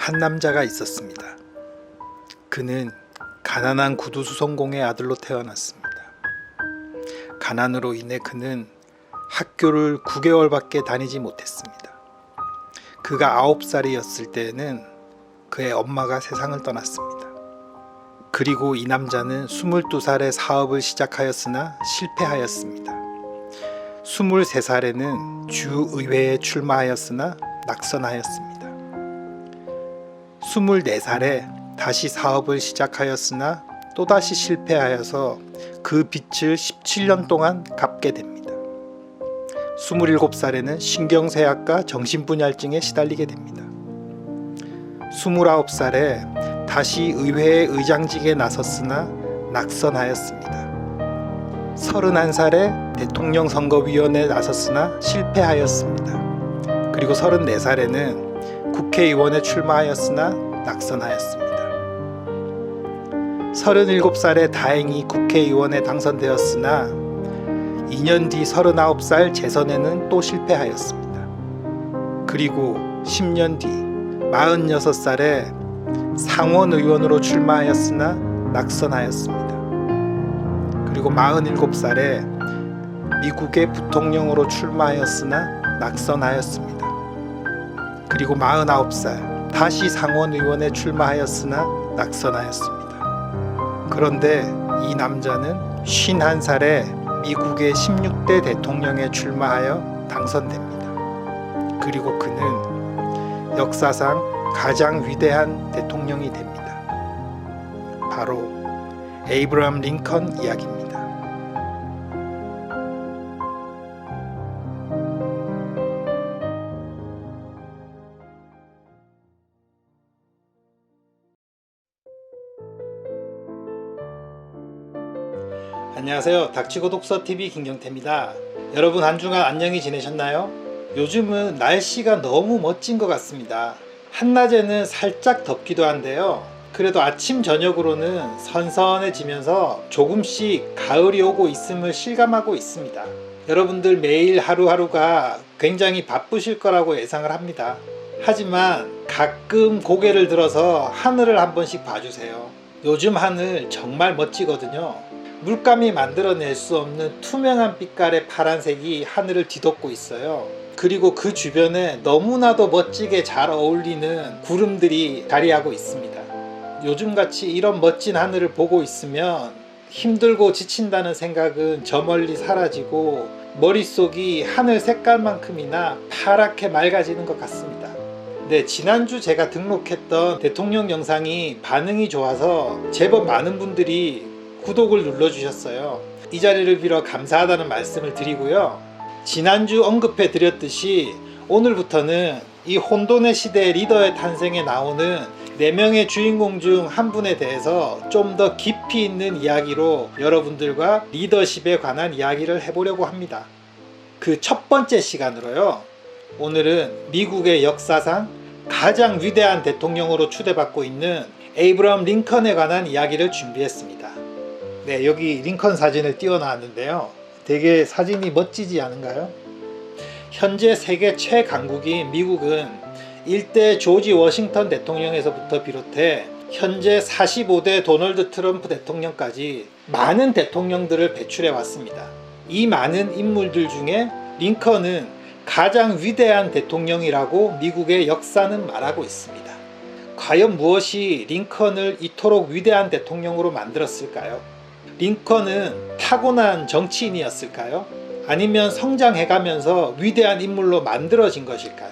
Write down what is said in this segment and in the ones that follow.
한 남자가 있었습니다. 그는 가난한 구두 수성공의 아들로 태어났습니다. 가난으로 인해 그는 학교를 9개월밖에 다니지 못했습니다. 그가 9살이었을 때에는 그의 엄마가 세상을 떠났습니다. 그리고 이 남자는 22살에 사업을 시작하였으나 실패하였습니다. 23살에는 주의회에 출마하였으나 낙선하였습니다. 24살에 다시 사업을 시작하였으나 또다시 실패하여서 그 빚을 17년 동안 갚게 됩니다. 27살에는 신경쇠약과 정신분열증에 시달리게 됩니다. 29살에 다시 의회의 의장직에 나섰으나 낙선하였습니다. 31살에 대통령 선거위원회에 나섰으나 실패하였습니다. 그리고 34살에는 국회의원에 출마하였으나 낙선하였습니다. 37살에 다행히 국회의원에 당선되었으나 2년 뒤 39살 재선에는 또 실패하였습니다. 그리고 10년 뒤 46살에 상원 의원으로 출마하였으나 낙선하였습니다. 그리고 47살에 미국의 부통령으로 출마하였으나 낙선하였습니다. 그리고 49살 다시 상원 의원에 출마하였으나 낙선하였습니다. 그런데 이 남자는 51살에 미국의 16대 대통령에 출마하여 당선됩니다. 그리고 그는 역사상 가장 위대한 대통령이 됩니다. 바로 에이브라함 링컨 이야기입니다. 안녕하세요. 닥치고 독서 TV 김경태입니다. 여러분 한 주간 안녕히 지내셨나요? 요즘은 날씨가 너무 멋진 것 같습니다. 한낮에는 살짝 덥기도 한데요. 그래도 아침 저녁으로는 선선해지면서 조금씩 가을이 오고 있음을 실감하고 있습니다. 여러분들 매일 하루하루가 굉장히 바쁘실 거라고 예상을 합니다. 하지만 가끔 고개를 들어서 하늘을 한 번씩 봐주세요. 요즘 하늘 정말 멋지거든요. 물감이 만들어낼 수 없는 투명한 빛깔의 파란색이 하늘을 뒤덮고 있어요. 그리고 그 주변에 너무나도 멋지게 잘 어울리는 구름들이 자리하고 있습니다. 요즘같이 이런 멋진 하늘을 보고 있으면 힘들고 지친다는 생각은 저 멀리 사라지고 머릿속이 하늘 색깔만큼이나 파랗게 맑아지는 것 같습니다. 네, 지난주 제가 등록했던 대통령 영상이 반응이 좋아서 제법 많은 분들이 구독을 눌러주셨어요. 이 자리를 빌어 감사하다는 말씀을 드리고요. 지난주 언급해 드렸듯이 오늘부터는 이 혼돈의 시대 리더의 탄생에 나오는 4명의 주인공 중 한 분에 대해서 좀 더 깊이 있는 이야기로 여러분들과 리더십에 관한 이야기를 해보려고 합니다. 그 첫 번째 시간으로요. 오늘은 미국의 역사상 가장 위대한 대통령으로 추대받고 있는 에이브럼 링컨에 관한 이야기를 준비했습니다. 네, 여기 링컨 사진을 띄워놨는데요. 되게 사진이 멋지지 않은가요? 현재 세계 최강국인 미국은 일대 조지 워싱턴 대통령에서부터 비롯해 현재 45대 도널드 트럼프 대통령까지 많은 대통령들을 배출해 왔습니다. 이 많은 인물들 중에 링컨은 가장 위대한 대통령이라고 미국의 역사는 말하고 있습니다. 과연 무엇이 링컨을 이토록 위대한 대통령으로 만들었을까요? 링컨은 타고난 정치인이었을까요? 아니면 성장해가면서 위대한 인물로 만들어진 것일까요?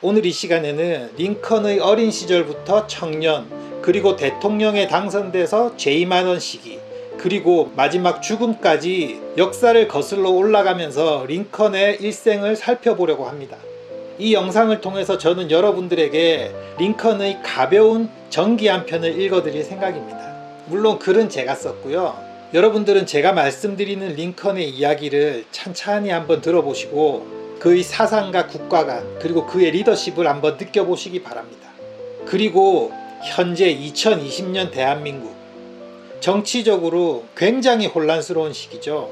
오늘 이 시간에는 링컨의 어린 시절부터 청년, 그리고 대통령에 당선돼서 재임하던 시기, 그리고 마지막 죽음까지 역사를 거슬러 올라가면서 링컨의 일생을 살펴보려고 합니다. 이 영상을 통해서 저는 여러분들에게 링컨의 가벼운 전기 한 편을 읽어드릴 생각입니다. 물론 글은 제가 썼고요. 여러분들은 제가 말씀드리는 링컨의 이야기를 찬찬히 한번 들어보시고 그의 사상과 국가관 그리고 그의 리더십을 한번 느껴보시기 바랍니다. 그리고 현재 2020년 대한민국 정치적으로 굉장히 혼란스러운 시기죠.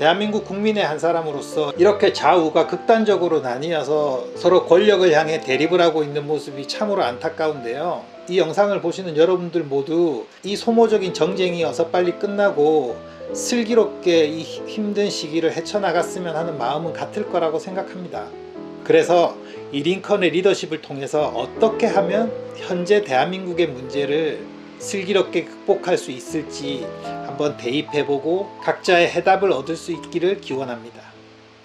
대한민국 국민의 한 사람으로서 이렇게 좌우가 극단적으로 나뉘어서 서로 권력을 향해 대립을 하고 있는 모습이 참으로 안타까운데요. 이 영상을 보시는 여러분들 모두 이 소모적인 정쟁이 어서 빨리 끝나고 슬기롭게 이 힘든 시기를 헤쳐나갔으면 하는 마음은 같을 거라고 생각합니다. 그래서 이 링컨의 리더십을 통해서 어떻게 하면 현재 대한민국의 문제를 슬기롭게 극복할 수 있을지 한번 대입해보고 각자의 해답을 얻을 수 있기를 기원합니다.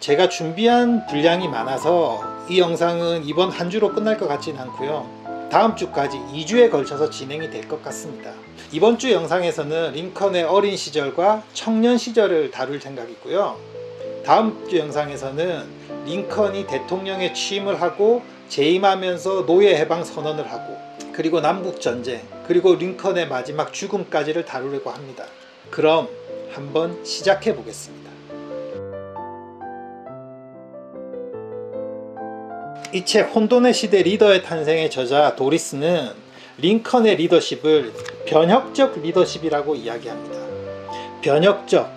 제가 준비한 분량이 많아서 이 영상은 이번 한 주로 끝날 것 같진 않고요. 다음 주까지 2주에 걸쳐서 진행이 될 것 같습니다. 이번 주 영상에서는 링컨의 어린 시절과 청년 시절을 다룰 생각이고요. 다음 주 영상에서는 링컨이 대통령에 취임을 하고 재임하면서 노예 해방 선언을 하고 그리고 남북 전쟁 그리고 링컨의 마지막 죽음까지를 다루려고 합니다. 그럼 한번 시작해 보겠습니다. 이 책 혼돈의 시대 리더의 탄생의 저자 도리스는 링컨의 리더십을 변혁적 리더십이라고 이야기합니다. 변혁적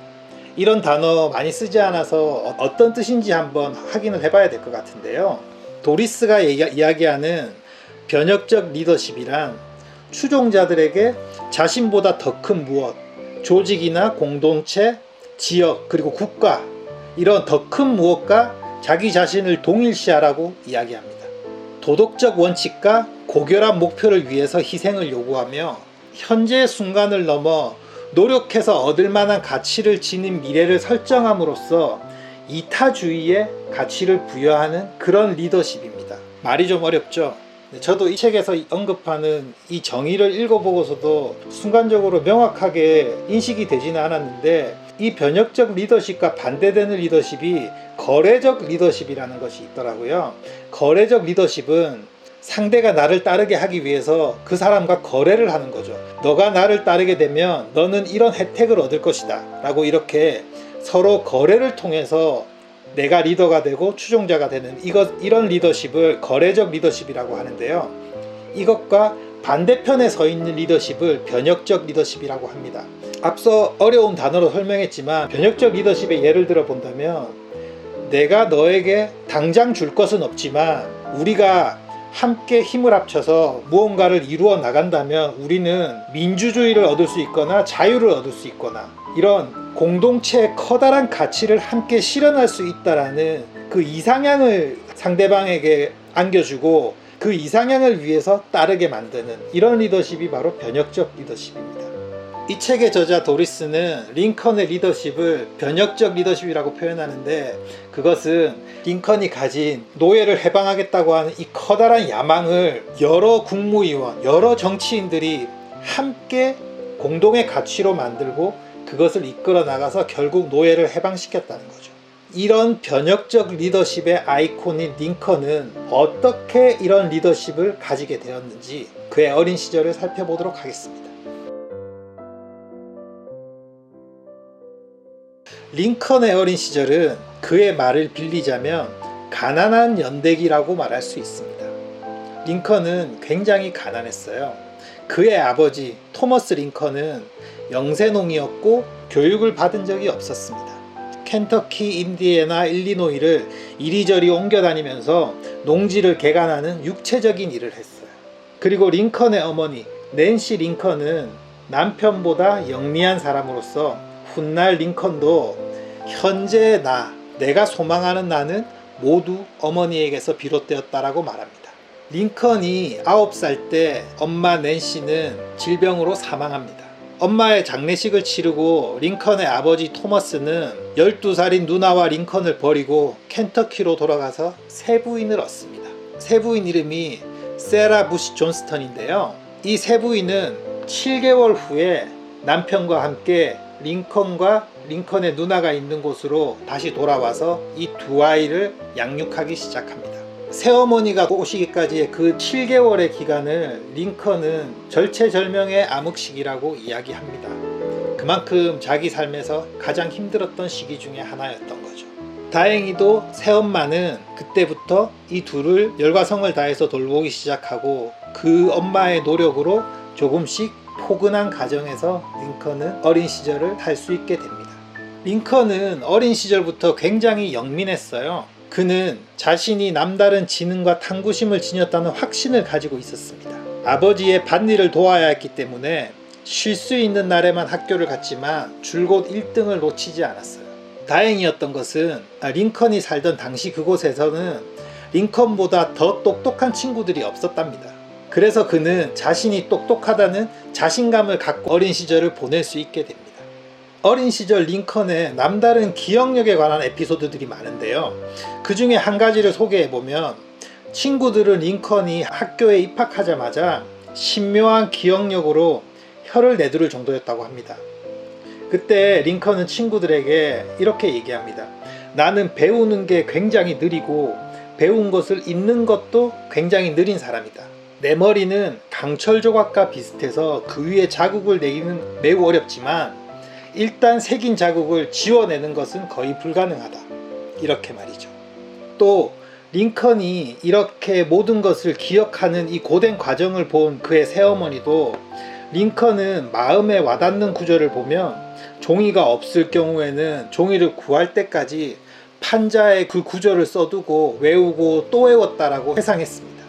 이런 단어 많이 쓰지 않아서 어떤 뜻인지 한번 확인을 해봐야 될 것 같은데요. 도리스가 이야기하는 변혁적 리더십이란 추종자들에게 자신보다 더 큰 무엇, 조직이나 공동체, 지역, 그리고 국가 이런 더 큰 무엇과 자기 자신을 동일시하라고 이야기합니다. 도덕적 원칙과 고결한 목표를 위해서 희생을 요구하며 현재의 순간을 넘어 노력해서 얻을 만한 가치를 지닌 미래를 설정함으로써 이타주의에 가치를 부여하는 그런 리더십입니다. 말이 좀 어렵죠? 저도 이 책에서 언급하는 이 정의를 읽어보고서도 순간적으로 명확하게 인식이 되지는 않았는데 이 변혁적 리더십과 반대되는 리더십이 거래적 리더십이라는 것이 있더라고요. 거래적 리더십은 상대가 나를 따르게 하기 위해서 그 사람과 거래를 하는 거죠. 너가 나를 따르게 되면 너는 이런 혜택을 얻을 것이다. 라고 이렇게 서로 거래를 통해서 내가 리더가 되고 추종자가 되는 이것 이런 리더십을 거래적 리더십이라고 하는데요. 이것과 반대편에 서 있는 리더십을 변혁적 리더십이라고 합니다. 앞서 어려운 단어로 설명했지만 변혁적 리더십의 예를 들어 본다면 내가 너에게 당장 줄 것은 없지만 우리가 함께 힘을 합쳐서 무언가를 이루어 나간다면 우리는 민주주의를 얻을 수 있거나 자유를 얻을 수 있거나 이런 공동체의 커다란 가치를 함께 실현할 수 있다라는 그 이상향을 상대방에게 안겨주고 그 이상향을 위해서 따르게 만드는 이런 리더십이 바로 변혁적 리더십입니다. 이 책의 저자 도리스는 링컨의 리더십을 변혁적 리더십이라고 표현하는데 그것은 링컨이 가진 노예를 해방하겠다고 하는 이 커다란 야망을 여러 국무위원, 여러 정치인들이 함께 공동의 가치로 만들고 그것을 이끌어 나가서 결국 노예를 해방시켰다는 거죠. 이런 변혁적 리더십의 아이콘인 링컨은 어떻게 이런 리더십을 가지게 되었는지 그의 어린 시절을 살펴보도록 하겠습니다. 링컨의 어린 시절은 그의 말을 빌리자면 가난한 연대기라고 말할 수 있습니다. 링컨은 굉장히 가난했어요. 그의 아버지 토머스 링컨은 영세농이었고 교육을 받은 적이 없었습니다. 켄터키, 인디애나, 일리노이를 이리저리 옮겨 다니면서 농지를 개간하는 육체적인 일을 했어요. 그리고 링컨의 어머니 낸시 링컨은 남편보다 영리한 사람으로서 훗날 링컨도 현재의 나, 내가 소망하는 나는 모두 어머니에게서 비롯되었다라고 말합니다. 링컨이 9살 때 엄마 낸시는 질병으로 사망합니다. 엄마의 장례식을 치르고 링컨의 아버지 토머스는 12살인 누나와 링컨을 버리고 켄터키로 돌아가서 세 부인을 얻습니다. 세 부인 이름이 세라 부시 존스턴인데요. 이 세 부인은 7개월 후에 남편과 함께 링컨과 링컨의 누나가 있는 곳으로 다시 돌아와서 이 두 아이를 양육하기 시작합니다. 새어머니가 오시기까지의 그 7개월의 기간을 링컨은 절체절명의 암흑시기라고 이야기합니다. 그만큼 자기 삶에서 가장 힘들었던 시기 중에 하나였던 거죠. 다행히도 새엄마는 그때부터 이 둘을 열과성을 다해서 돌보기 시작하고 그 엄마의 노력으로 조금씩 포근한 가정에서 링컨은 어린 시절을 살 수 있게 됩니다. 링컨은 어린 시절부터 굉장히 영민했어요. 그는 자신이 남다른 지능과 탐구심을 지녔다는 확신을 가지고 있었습니다. 아버지의 밭일을 도와야 했기 때문에 쉴 수 있는 날에만 학교를 갔지만 줄곧 1등을 놓치지 않았어요. 다행이었던 것은 아, 링컨이 살던 당시 그곳에서는 링컨보다 더 똑똑한 친구들이 없었답니다. 그래서 그는 자신이 똑똑하다는 자신감을 갖고 어린 시절을 보낼 수 있게 됩니다. 어린 시절 링컨의 남다른 기억력에 관한 에피소드들이 많은데요. 그 중에 한 가지를 소개해 보면 친구들은 링컨이 학교에 입학하자마자 신묘한 기억력으로 혀를 내두를 정도였다고 합니다. 그때 링컨은 친구들에게 이렇게 얘기합니다. 나는 배우는 게 굉장히 느리고 배운 것을 잊는 것도 굉장히 느린 사람이다. 내 머리는 강철 조각과 비슷해서 그 위에 자국을 내기는 매우 어렵지만 일단 새긴 자국을 지워내는 것은 거의 불가능하다. 이렇게 말이죠. 또 링컨이 이렇게 모든 것을 기억하는 이 고된 과정을 본 그의 새어머니도 링컨은 마음에 와닿는 구절을 보면 종이가 없을 경우에는 종이를 구할 때까지 판자에 그 구절을 써두고 외우고 또 외웠다라고 회상했습니다.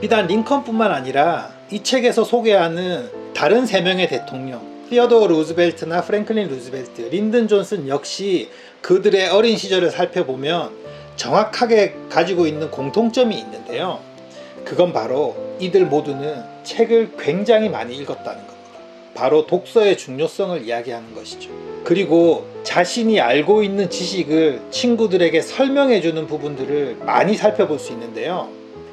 비단 링컨뿐만 아니라 이 책에서 소개하는 다른 세 명의 대통령 티어도어 루즈벨트나 프랭클린 루즈벨트, 린든 존슨 역시 그들의 어린 시절을 살펴보면 정확하게 가지고 있는 공통점이 있는데요. 그건 바로 이들 모두는 책을 굉장히 많이 읽었다는 겁니다. 바로 독서의 중요성을 이야기하는 것이죠. 그리고 자신이 알고 있는 지식을 친구들에게 설명해 주는 부분들을 많이 살펴볼 수 있는데요.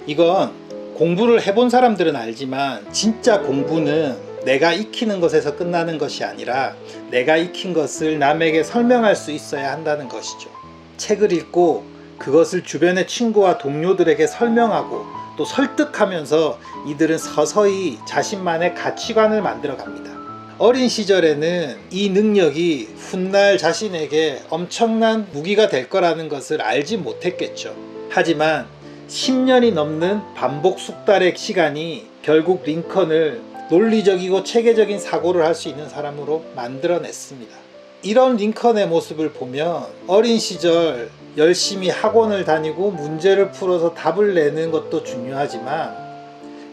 이건 공부를 해본 사람들은 알지만 진짜 공부는 내가 익히는 것에서 끝나는 것이 아니라 내가 익힌 것을 남에게 설명할 수 있어야 한다는 것이죠. 책을 읽고 그것을 주변의 친구와 동료들에게 설명하고 또 설득하면서 이들은 서서히 자신만의 가치관을 만들어 갑니다. 어린 시절에는 이 능력이 훗날 자신에게 엄청난 무기가 될 거라는 것을 알지 못했겠죠. 하지만 10년이 넘는 반복 숙달의 시간이 결국 링컨을 논리적이고 체계적인 사고를 할 수 있는 사람으로 만들어냈습니다. 이런 링컨의 모습을 보면 어린 시절 열심히 학원을 다니고 문제를 풀어서 답을 내는 것도 중요하지만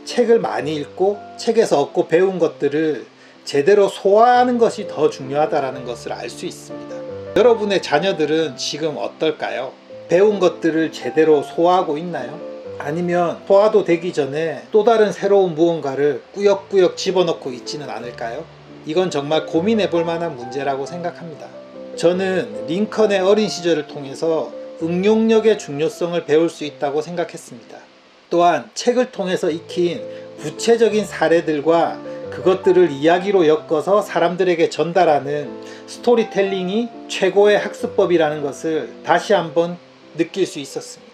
책을 많이 읽고 책에서 얻고 배운 것들을 제대로 소화하는 것이 더 중요하다는 것을 알 수 있습니다. 여러분의 자녀들은 지금 어떨까요? 배운 것들을 제대로 소화하고 있나요? 아니면 소화도 되기 전에 또 다른 새로운 무언가를 꾸역꾸역 집어넣고 있지는 않을까요? 이건 정말 고민해 볼 만한 문제라고 생각합니다. 저는 링컨의 어린 시절을 통해서 응용력의 중요성을 배울 수 있다고 생각했습니다. 또한 책을 통해서 익힌 구체적인 사례들과 그것들을 이야기로 엮어서 사람들에게 전달하는 스토리텔링이 최고의 학습법이라는 것을 다시 한번 느낄 수 있었습니다.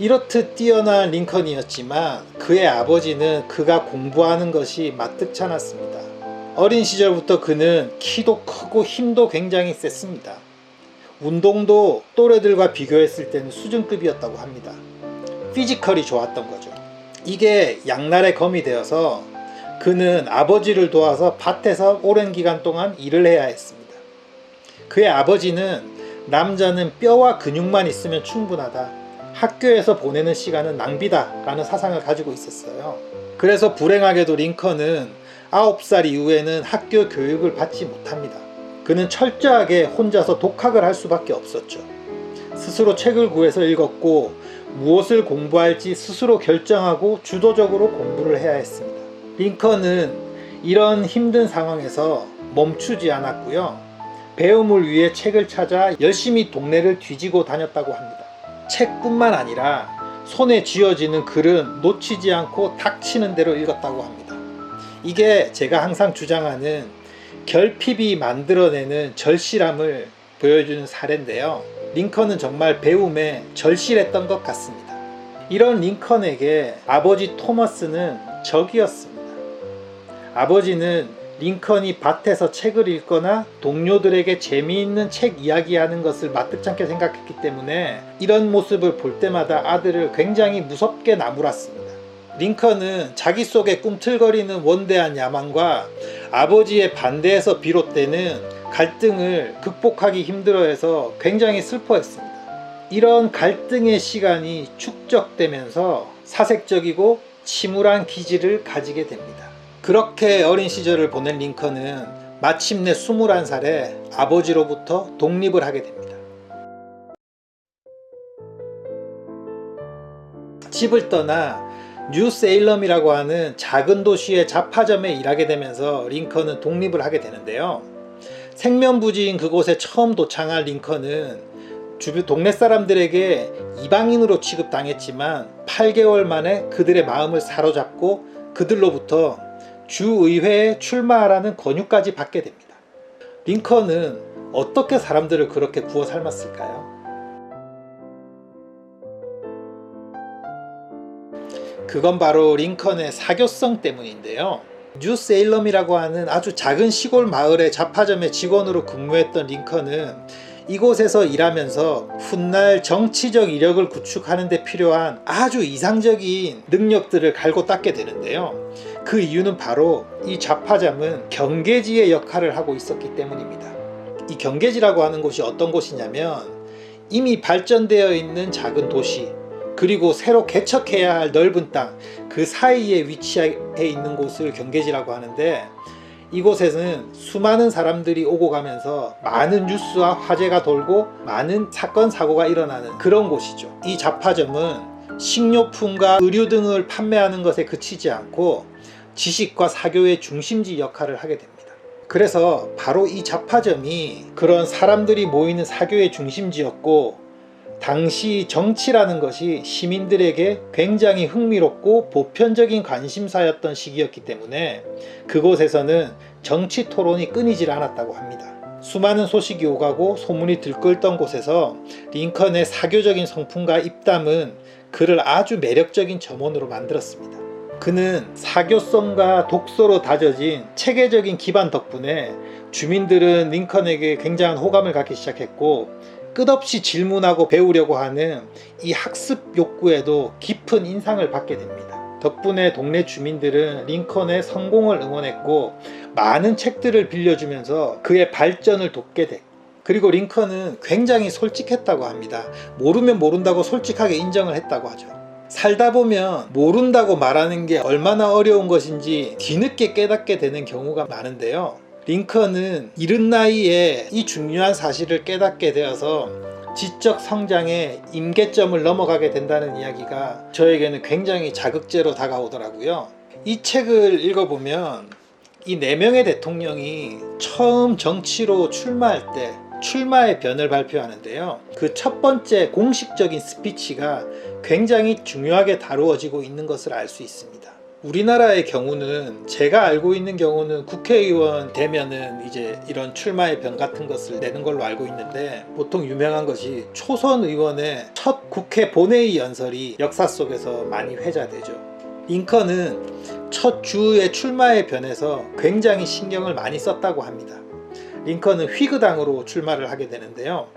이렇듯 뛰어난 링컨이었지만 그의 아버지는 그가 공부하는 것이 마뜩찮았습니다. 어린 시절부터 그는 키도 크고 힘도 굉장히 셌습니다. 운동도 또래들과 비교했을 때는 수준급이었다고 합니다. 피지컬이 좋았던 거죠. 이게 양날의 검이 되어서 그는 아버지를 도와서 밭에서 오랜 기간 동안 일을 해야 했습니다. 그의 아버지는 남자는 뼈와 근육만 있으면 충분하다. 학교에서 보내는 시간은 낭비다 라는 사상을 가지고 있었어요. 그래서 불행하게도 링컨은 9살 이후에는 학교 교육을 받지 못합니다. 그는 철저하게 혼자서 독학을 할 수밖에 없었죠. 스스로 책을 구해서 읽었고 무엇을 공부할지 스스로 결정하고 주도적으로 공부를 해야 했습니다. 링컨은 이런 힘든 상황에서 멈추지 않았고요. 배움을 위해 책을 찾아 열심히 동네를 뒤지고 다녔다고 합니다. 책뿐만 아니라 손에 쥐어지는 글은 놓치지 않고 닥치는 대로 읽었다고 합니다. 이게 제가 항상 주장하는 결핍이 만들어내는 절실함을 보여주는 사례인데요. 링컨은 정말 배움에 절실했던 것 같습니다. 이런 링컨에게 아버지 토머스는 적이었습니다. 아버지는 링컨이 밭에서 책을 읽거나 동료들에게 재미있는 책 이야기하는 것을 마뜩찮게 생각했기 때문에 이런 모습을 볼 때마다 아들을 굉장히 무섭게 나무랐습니다. 링컨은 자기 속에 꿈틀거리는 원대한 야망과 아버지의 반대에서 비롯되는 갈등을 극복하기 힘들어해서 굉장히 슬퍼했습니다. 이런 갈등의 시간이 축적되면서 사색적이고 침울한 기질을 가지게 됩니다. 그렇게 어린 시절을 보낸 링컨은 마침내 21살에 아버지로부터 독립을 하게 됩니다. 집을 떠나 뉴 세일럼이라고 하는 작은 도시의 잡화점에 일하게 되면서 링컨은 독립을 하게 되는데요. 생면부지인 그곳에 처음 도착한 링컨은 주변 동네 사람들에게 이방인으로 취급당했지만 8개월 만에 그들의 마음을 사로잡고 그들로부터 주의회에 출마하라는 권유까지 받게 됩니다. 링컨은 어떻게 사람들을 그렇게 구워 삶았을까요? 그건 바로 링컨의 사교성 때문인데요. 뉴 세일럼이라고 하는 아주 작은 시골 마을의 잡화점의 직원으로 근무했던 링컨은 이곳에서 일하면서 훗날 정치적 이력을 구축하는 데 필요한 아주 이상적인 능력들을 갈고 닦게 되는데요. 그 이유는 바로 이 잡화점은 경계지의 역할을 하고 있었기 때문입니다. 이 경계지라고 하는 곳이 어떤 곳이냐면 이미 발전되어 있는 작은 도시, 그리고 새로 개척해야 할 넓은 땅, 그 사이에 위치해 있는 곳을 경계지라고 하는데 이곳에는 수많은 사람들이 오고 가면서 많은 뉴스와 화제가 돌고 많은 사건 사고가 일어나는 그런 곳이죠. 이 잡화점은 식료품과 의류 등을 판매하는 것에 그치지 않고 지식과 사교의 중심지 역할을 하게 됩니다. 그래서 바로 이 잡화점이 그런 사람들이 모이는 사교의 중심지였고 당시 정치라는 것이 시민들에게 굉장히 흥미롭고 보편적인 관심사였던 시기였기 때문에 그곳에서는 정치 토론이 끊이질 않았다고 합니다. 수많은 소식이 오가고 소문이 들끓던 곳에서 링컨의 사교적인 성품과 입담은 그를 아주 매력적인 점원으로 만들었습니다. 그는 사교성과 독서로 다져진 체계적인 기반 덕분에 주민들은 링컨에게 굉장한 호감을 갖기 시작했고 끝없이 질문하고 배우려고 하는 이 학습 욕구에도 깊은 인상을 받게 됩니다. 덕분에 동네 주민들은 링컨의 성공을 응원했고 많은 책들을 빌려주면서 그의 발전을 돕게 돼. 그리고 링컨은 굉장히 솔직했다고 합니다. 모르면 모른다고 솔직하게 인정을 했다고 하죠. 살다 보면 모른다고 말하는 게 얼마나 어려운 것인지 뒤늦게 깨닫게 되는 경우가 많은데요. 링컨은 이른 나이에 이 중요한 사실을 깨닫게 되어서 지적 성장의 임계점을 넘어가게 된다는 이야기가 저에게는 굉장히 자극제로 다가오더라고요. 이 책을 읽어보면 이네 명의 대통령이 처음 정치로 출마할 때 출마의 변을 발표하는데요. 그 첫 번째 공식적인 스피치가 굉장히 중요하게 다루어지고 있는 것을 알 수 있습니다. 우리나라의 경우는 제가 알고 있는 경우는 국회의원 되면은 이제 이런 출마의 변 같은 것을 내는 걸로 알고 있는데 보통 유명한 것이 초선 의원의 첫 국회 본회의 연설이 역사 속에서 많이 회자되죠. 링컨은 첫 주의 출마의 변에서 굉장히 신경을 많이 썼다고 합니다. 링컨은 휘그당으로 출마를 하게 되는데요.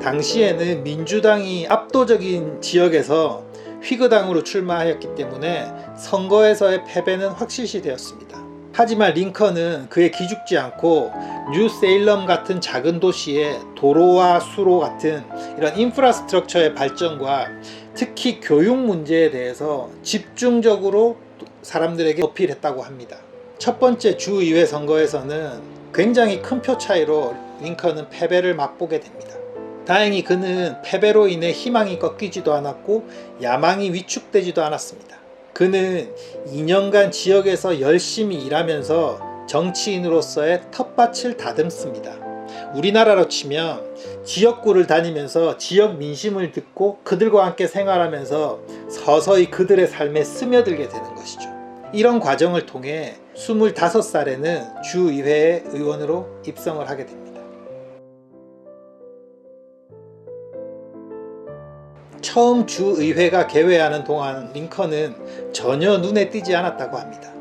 당시에는 민주당이 압도적인 지역에서 휘그당으로 출마하였기 때문에 선거에서의 패배는 확실시 되었습니다. 하지만 링컨은 그에 기죽지 않고 뉴 세일럼 같은 작은 도시의 도로와 수로 같은 이런 인프라스트럭처의 발전과 특히 교육 문제에 대해서 집중적으로 사람들에게 어필했다고 합니다. 첫 번째 주의회 선거에서는 굉장히 큰 표 차이로 링컨은 패배를 맛보게 됩니다. 다행히 그는 패배로 인해 희망이 꺾이지도 않았고 야망이 위축되지도 않았습니다. 그는 2년간 지역에서 열심히 일하면서 정치인으로서의 텃밭을 다듬습니다. 우리나라로 치면 지역구를 다니면서 지역 민심을 듣고 그들과 함께 생활하면서 서서히 그들의 삶에 스며들게 되는 것이죠. 이런 과정을 통해 25살에는 주의회 의원으로 입성을 하게 됩니다. 처음 주의회가 개회하는 동안 링컨은 전혀 눈에 띄지 않았다고 합니다.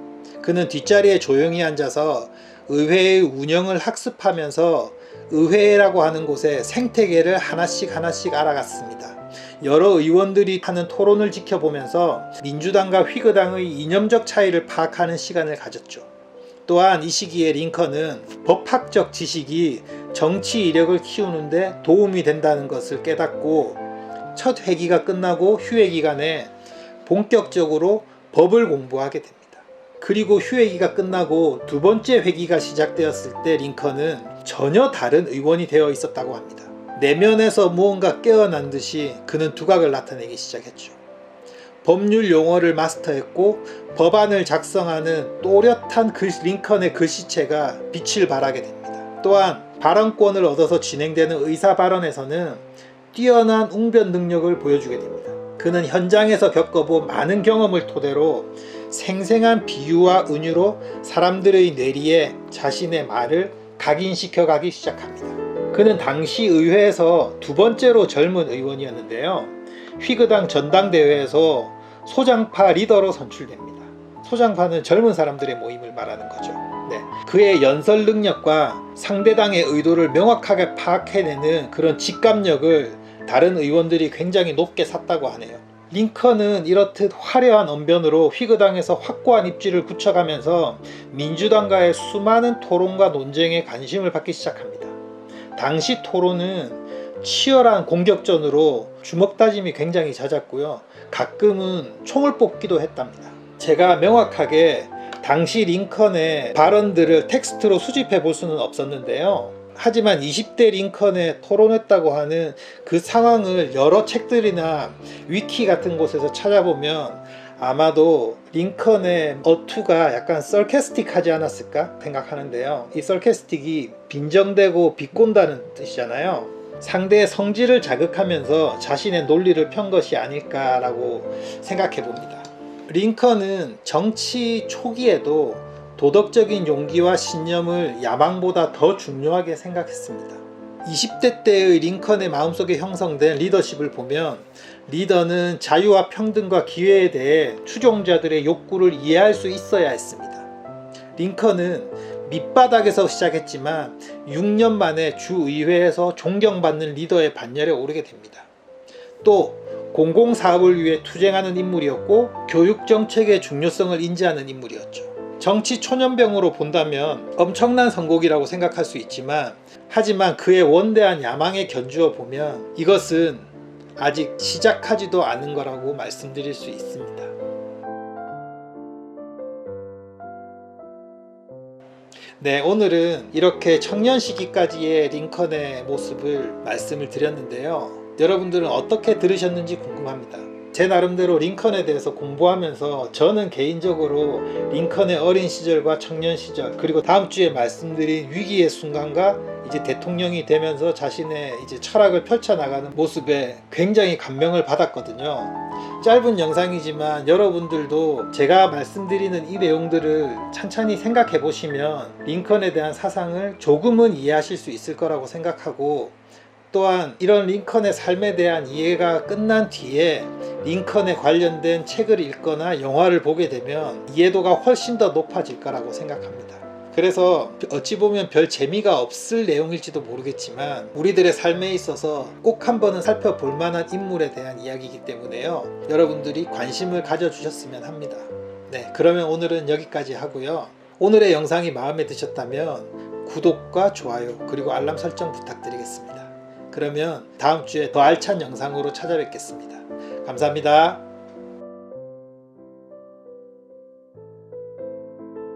그는 뒷자리에 조용히 앉아서 의회의 운영을 학습하면서 의회라고 하는 곳의 생태계를 하나씩 하나씩 알아갔습니다. 여러 의원들이 하는 토론을 지켜보면서 민주당과 휘그당의 이념적 차이를 파악하는 시간을 가졌죠. 또한 이 시기에 링컨은 법학적 지식이 정치 이력을 키우는데 도움이 된다는 것을 깨닫고 첫 회기가 끝나고 휴회 기간에 본격적으로 법을 공부하게 됩니다. 그리고 휴회기가 끝나고 두 번째 회기가 시작되었을 때 링컨은 전혀 다른 의원이 되어 있었다고 합니다. 내면에서 무언가 깨어난 듯이 그는 두각을 나타내기 시작했죠. 법률 용어를 마스터했고 법안을 작성하는 또렷한 글, 링컨의 글씨체가 빛을 발하게 됩니다. 또한 발언권을 얻어서 진행되는 의사 발언에서는 뛰어난 웅변 능력을 보여주게 됩니다. 그는 현장에서 겪어본 많은 경험을 토대로 생생한 비유와 은유로 사람들의 뇌리에 자신의 말을 각인시켜 가기 시작합니다. 그는 당시 의회에서 두 번째로 젊은 의원이었는데요. 휘그당 전당대회에서 소장파 리더로 선출됩니다. 소장파는 젊은 사람들의 모임을 말하는 거죠. 네. 그의 연설 능력과 상대당의 의도를 명확하게 파악해내는 그런 직감력을 다른 의원들이 굉장히 높게 샀다고 하네요. 링컨은 이렇듯 화려한 언변으로 휘그당에서 확고한 입지를 굳혀가면서 민주당과의 수많은 토론과 논쟁에 관심을 받기 시작합니다. 당시 토론은 치열한 공격전으로 주먹 다짐이 굉장히 잦았고요. 가끔은 총을 뽑기도 했답니다. 제가 명확하게 당시 링컨의 발언들을 텍스트로 수집해 볼 수는 없었는데요. 하지만 20대 링컨에 토론했다고 하는 그 상황을 여러 책들이나 위키 같은 곳에서 찾아보면 아마도 링컨의 어투가 약간 썰캐스틱하지 않았을까 생각하는데요. 이 썰캐스틱이 빈정대고 비꼰다는 뜻이잖아요. 상대의 성질을 자극하면서 자신의 논리를 편 것이 아닐까라고 생각해 봅니다. 링컨은 정치 초기에도 도덕적인 용기와 신념을 야망보다 더 중요하게 생각했습니다. 20대 때의 링컨의 마음속에 형성된 리더십을 보면 리더는 자유와 평등과 기회에 대해 추종자들의 욕구를 이해할 수 있어야 했습니다. 링컨은 밑바닥에서 시작했지만 6년 만에 주의회에서 존경받는 리더의 반열에 오르게 됩니다. 또 공공사업을 위해 투쟁하는 인물이었고 교육 정책의 중요성을 인지하는 인물이었죠. 정치 초년병으로 본다면 엄청난 선곡이라고 생각할 수 있지만 하지만 그의 원대한 야망에 견주어 보면 이것은 아직 시작하지도 않은 거라고 말씀드릴 수 있습니다. 네, 오늘은 이렇게 청년 시기까지의 링컨의 모습을 말씀을 드렸는데요. 여러분들은 어떻게 들으셨는지 궁금합니다. 제 나름대로 링컨에 대해서 공부하면서 저는 개인적으로 링컨의 어린 시절과 청년 시절 그리고 다음 주에 말씀드린 위기의 순간과 이제 대통령이 되면서 자신의 이제 철학을 펼쳐 나가는 모습에 굉장히 감명을 받았거든요. 짧은 영상이지만 여러분들도 제가 말씀드리는 이 내용들을 찬찬히 생각해 보시면 링컨에 대한 사상을 조금은 이해하실 수 있을 거라고 생각하고 또한 이런 링컨의 삶에 대한 이해가 끝난 뒤에 링컨에 관련된 책을 읽거나 영화를 보게 되면 이해도가 훨씬 더 높아질 거라고 생각합니다. 그래서 어찌 보면 별 재미가 없을 내용일지도 모르겠지만 우리들의 삶에 있어서 꼭 한번은 살펴볼 만한 인물에 대한 이야기이기 때문에요. 여러분들이 관심을 가져주셨으면 합니다. 네, 그러면 오늘은 여기까지 하고요. 오늘의 영상이 마음에 드셨다면 구독과 좋아요 그리고 알람 설정 부탁드리겠습니다. 그러면 다음 주에 더 알찬 영상으로 찾아뵙겠습니다. 감사합니다.